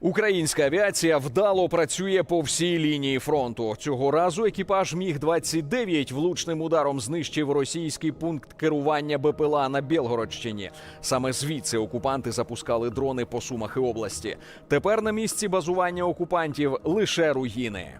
Українська авіація вдало працює по всій лінії фронту. Цього разу екіпаж Міг 29 влучним ударом знищив російський пункт керування БПЛА на Білгородщині. Саме звідси окупанти запускали дрони по Сумах і області. Тепер на місці базування окупантів лише руїни.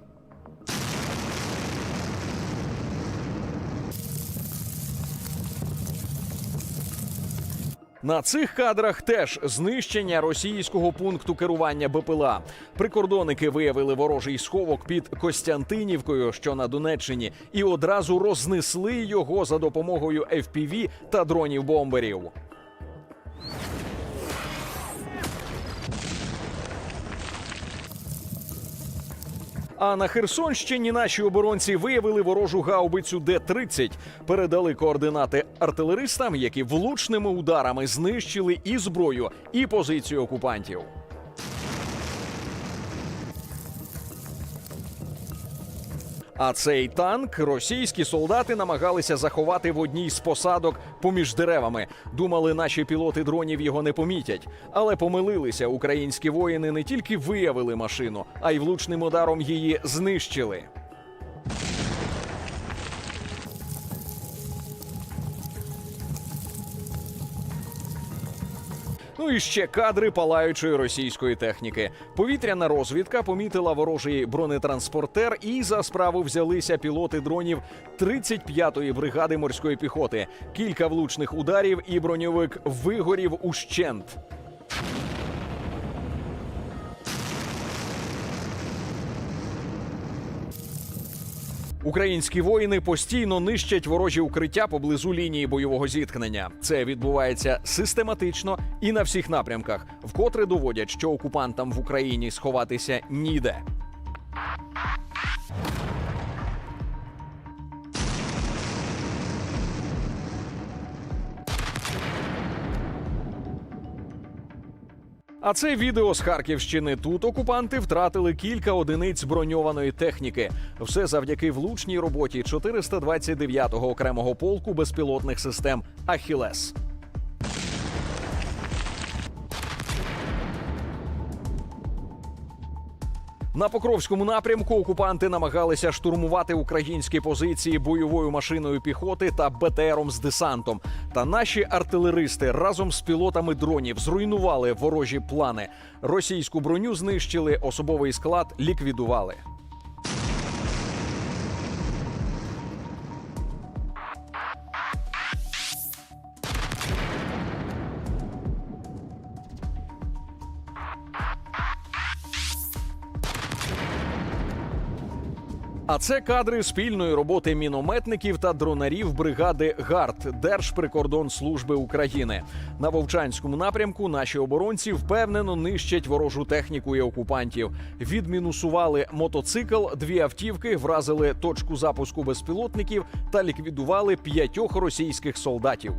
На цих кадрах теж знищення російського пункту керування БПЛА. Прикордонники виявили ворожий сховок під Костянтинівкою, що на Донеччині, і одразу рознесли його за допомогою FPV та дронів бомберів. А на Херсонщині наші оборонці виявили ворожу гаубицю Д-30, передали координати артилеристам, які влучними ударами знищили і зброю, і позицію окупантів. А цей танк російські солдати намагалися заховати в одній з посадок поміж деревами. Думали, наші пілоти дронів його не помітять. Але помилилися. Українські воїни не тільки виявили машину, а й влучним ударом її знищили. Ну і ще кадри палаючої російської техніки. Повітряна розвідка помітила ворожий бронетранспортер, і за справу взялися пілоти дронів 35-ї бригади морської піхоти. Кілька влучних ударів, і броньовик вигорів ущент. Українські воїни постійно нищать ворожі укриття поблизу лінії бойового зіткнення. Це відбувається систематично і на всіх напрямках, вкотре доводять, що окупантам в Україні сховатися ніде. А це відео з Харківщини. Тут окупанти втратили кілька одиниць броньованої техніки. Все завдяки влучній роботі 429-го окремого полку безпілотних систем Ахілес. На Покровському напрямку окупанти намагалися штурмувати українські позиції бойовою машиною піхоти та БТРом з десантом. Та наші артилеристи разом з пілотами дронів зруйнували ворожі плани. Російську броню знищили, особовий склад ліквідували. А це кадри спільної роботи мінометників та дронарів бригади ГАРД Держприкордонслужби України. На Вовчанському напрямку наші оборонці впевнено нищать ворожу техніку і окупантів. Відмінусували мотоцикл, дві автівки, вразили точку запуску безпілотників та ліквідували п'ятьох російських солдатів.